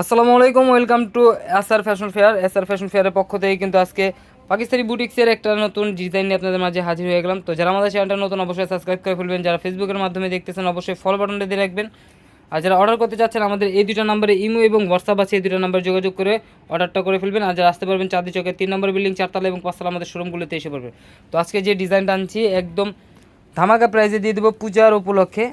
আসসালামু আলাইকুম, welcome to SR fashion fair. SR fashion ফেয়ারের পক্ষ থেকে কিন্তু আজকে পাকিস্তানি বুটিক্সের একটা নতুন ডিজাইন নিয়ে আপনাদের মাঝে হাজির হয়ে গেলাম। তো যারা আমাদের চ্যানেলটা নতুন, অবশ্যই সাবস্ক্রাইব করে ফেলবেন। যারা ফেসবুকের মাধ্যমে দেখতেছেন, অবশ্যই ফলো বাটনটা দিয়ে রাখবেন। আর যারা অর্ডার করতে চাচ্ছেন, আমাদের এই দুটো নাম্বারে ইমো এবং হোয়াটসঅ্যাপ আছে, এই দুটো নাম্বার যোগাযোগ করে অর্ডারটা করে ফেলবেন। আর যারা আসতে পারবেন চাঁদি চকের তিন নম্বর বিল্ডিং চারতলা এবং পাঁচতলা আমাদের শোরুমগুলোতে এসে পড়বে। তো আজকে যে ডিজাইনটা আনছি, একদম ধামাকা প্রাইজে দিয়ে দেবো পূজার উপলক্ষে।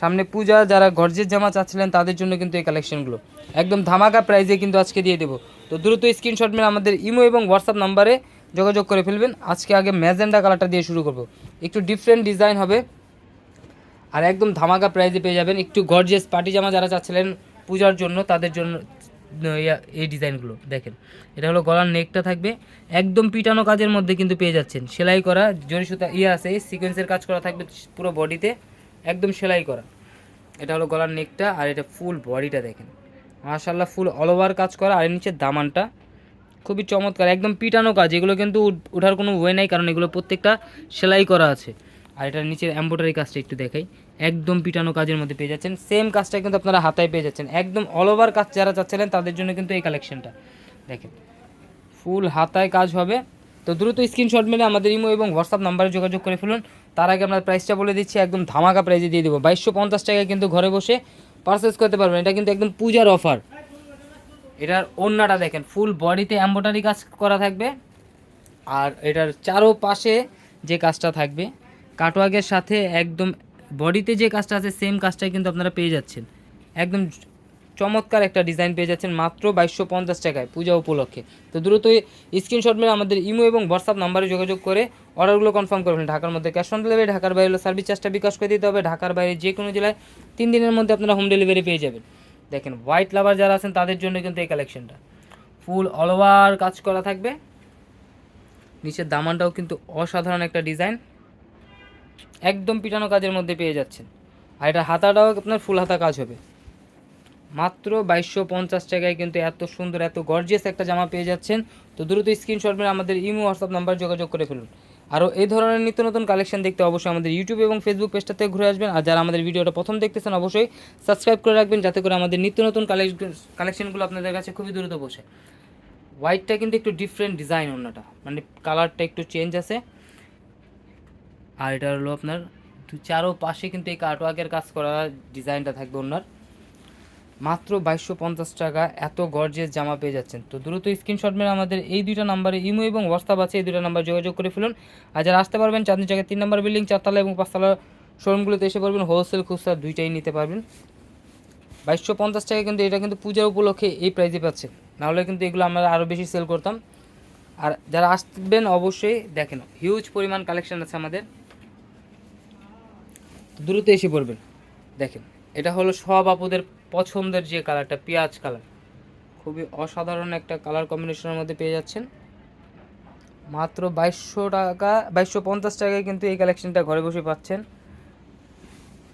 সামনে পূজা, যারা গর্জের জামা চাচ্ছিলেন, তাদের জন্য কিন্তু এই কালেকশনগুলো একদম ধামাকা প্রাইজে কিন্তু আজকে দিয়ে দেবো। তো দ্রুত স্ক্রিনশট মেরে আমাদের ইমো এবং হোয়াটসঅ্যাপ নাম্বারে যোগাযোগ করে ফেলবেন। আজকে আগে ম্যাজেন্ডা কালারটা দিয়ে শুরু করব। একটু ডিফারেন্ট ডিজাইন হবে। আর একদম ধামাকা প্রাইজে পেয়ে যাবেন। একটু গর্জেস পার্টি জামা যারা চাচ্ছিলেন পূজার জন্য, তাদের জন্য এই ডিজাইনগুলো দেখেন, এটা হলো গলার নেকটা থাকবে। একদম পিটানো কাজের মধ্যে কিন্তু পেয়ে যাচ্ছেন। সেলাই করা জরি সুতা ইয়ে আছে সিকোয়েন্সের কাজ করা থাকবে পুরো বডিতে একদম সেলাই করা। এটা হলো গলার নেকটা আর এটা ফুল বডিটা দেখেন। মাশাল্লাহ ফুল অল ওভার কাজ করা। আর এর নিচে দামানটা খুবই চমৎকার, একদম পিটানো কাজ। এগুলো কিন্তু ওঠার কোনো ওয়ে নাই, কারণ এগুলো প্রত্যেকটা সেলাই করা আছে। আর এটার নিচের এম্ব্রয়ডারি কাজটা একটু দেখাই। একদম পিটানো কাজের মধ্যে পেয়ে যাচ্ছেন। সেম কাজটা কিন্তু আপনারা হাতায় পেয়ে যাচ্ছেন। একদম অল ওভার কাজ যারা চাচ্ছিলেন, তাদের জন্য কিন্তু এই কালেকশনটা দেখেন ফুল হাতায় কাজ হবে। তো দ্রুত স্ক্রিনশট মেলে আমাদের ইমো এবং হোয়াটসঅ্যাপ নাম্বারে যোগাযোগ করে ফেলুন। তার আগে আমরা প্রাইসটা বলে দিচ্ছি, একদম ধামাকা প্রাইজে দিয়ে দেবো। বাইশশো পঞ্চাশ টাকায় কিন্তু ঘরে বসে পারচেস করতে পারবেন। এটা কিন্তু একদম পূজার অফার এটার ওড়নাটা দেখেন ফুল বডিতে এম্ব্রয়ডারি কাজ করা থাকবে। আর এটার চারো পাশে যে কাজটা থাকবে কাটওয়ার্কের সাথে একদম বডিতে যে কাজটা আছে সেম কাজটাই কিন্তু আপনারা পেয়ে যাচ্ছেন। একদম চমৎকার একটা ডিজাইন পেয়ে যাচ্ছেন মাত্র বাইশশো পঞ্চাশ টাকায় পূজা উপলক্ষে। তো দ্রুত স্ক্রিনশট মেরে আমাদের ইমো এবং হোয়াটসঅ্যাপ নাম্বারে যোগাযোগ করে অর্ডারগুলো কনফার্ম করবেন ঢাকার মধ্যে ক্যাশ অন ডেলিভারি ঢাকার বাইরে সার্ভিস চার্জটা বিকাশ করে দিতে হবে। ঢাকার বাইরে যে কোনো জেলায় তিন দিনের মধ্যে আপনারা হোম ডেলিভারি পেয়ে যাবেন। দেখেন হোয়াইট লাভার যারা আছেন, তাদের জন্য কিন্তু এই কালেকশনটা ফুল অল ওভার কাজ করা থাকবে। নিচের দামানটাও কিন্তু অসাধারণ একটা ডিজাইন একদম পিটানো কাজের মধ্যে পেয়ে যাচ্ছেন। আর এটা হাতাটাও আপনার ফুল হাতা কাজ হবে। মাত্র বাইশশো পঞ্চাশ টাকায় কিন্তু এত সুন্দর, এত গর্জিয়াস একটা জামা পেয়ে যাচ্ছেন। তো দ্রুত স্ক্রিনশট মেরে আমাদের ইমো হোয়াটসঅ্যাপ নাম্বার যোগাযোগ করে ফেলুন। আরও এই ধরনের নিত্য নতুন কালেকশন দেখতে অবশ্যই আমাদের ইউটিউব এবং ফেসবুক পেজটাতে ঘুরে আসবেন। আর যারা আমাদের ভিডিওটা প্রথম দেখতেছেন, অবশ্যই সাবস্ক্রাইব করে রাখবেন যাতে করে আমাদের নিত্য নতুন কালেকশনগুলো আপনাদের কাছে খুবই দ্রুত বসে হোয়াইটটা কিন্তু একটু ডিফারেন্ট ডিজাইন অন্যটা মানে কালারটা একটু চেঞ্জ আছে। আর এটা হলো আপনার চারো পাশে কিন্তু এই কার্টওয়ার্কের কাজ করা ডিজাইনটা থাকবে ওনার মাত্র বাইশশো পঞ্চাশ টাকা এত গর্জেস জামা পেয়ে যাচ্ছেন। তো দ্রুত স্ক্রিনশট মেরে আমাদের এই দুইটা নাম্বারে ইমো এবং হোয়াটসঅ্যাপ আছে, এই দুটো নাম্বার যোগাযোগ করে ফেলুন। আর যারা আসতে পারবেন, চাঁদনি জায়গায় তিন নাম্বার বিল্ডিং চারতলা এবং পাঁচতলা শোরুমগুলোতে এসে পারবেন হোলসেল খুচরা দুইটাই নিতে পারবেন। বাইশশো পঞ্চাশ টাকা কিন্তু এটা কিন্তু পূজার উপলক্ষে এই প্রাইজে পাচ্ছে নাহলে কিন্তু এগুলো আমরা আরও বেশি সেল করতাম। আর যারা আসবেন অবশ্যই দেখেন হিউজ পরিমাণ কালেকশন আছে আমাদের। দ্রুত এসে পড়বেন। দেখেন। এটা হলো সব আপুদের পছন্দের যে কালারটা, পেঁয়াজ কালার। খুবই অসাধারণ একটা কালার কম্বিনেশনের মধ্যে পেয়ে যাচ্ছেন। মাত্র বাইশশো টাকা, বাইশশো পঞ্চাশ টাকায় কিন্তু এই কালেকশনটা ঘরে বসে পাচ্ছেন।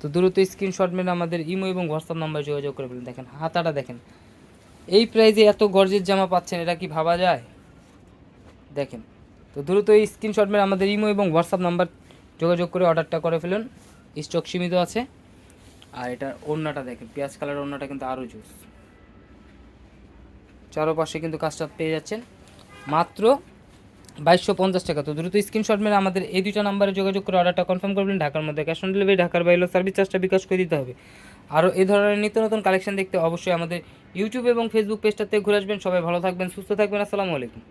তো দ্রুত স্ক্রিনশট মেরে আমাদের ইমো এবং হোয়াটসঅ্যাপ নাম্বার যোগাযোগ করে ফেলুন দেখেন, হাতাটা দেখেন। এই প্রাইজে এত গর্জের জামা পাচ্ছেন, এটা কি ভাবা যায়? দেখেন, তো দ্রুত এই স্ক্রিনশট মেরে আমাদের ইমো এবং হোয়াটসঅ্যাপ নাম্বার যোগাযোগ করে অর্ডারটা করে ফেলুন। স্টক সীমিত আছে। আর এটার ওড়নাটা দেখেন, পেঁয়াজ কালার ওড়নাটা কিন্তু আরও জুস। চারোপাশে কিন্তু কাজটা পেয়ে যাচ্ছেন। মাত্র বাইশশো পঞ্চাশ টাকা। তো দ্রুত স্ক্রিনশট মেরে আমাদের এই দুইটা নাম্বারে যোগাযোগ করে অর্ডারটা কনফার্ম করবেন ঢাকার মধ্যে ক্যাশ অন ডেলিভারি ঢাকার বাইরে সার্ভিস চার্জটা বিকাশ করে দিতে হবে। আরও এই ধরনের নিত্য নতুন কালেকশন দেখতে অবশ্যই আমাদের ইউটিউব এবং ফেসবুক পেজটাতে ঘুরে আসবেন। সবাই ভালো থাকবেন, সুস্থ থাকবেন। আসসালামু আলাইকুম।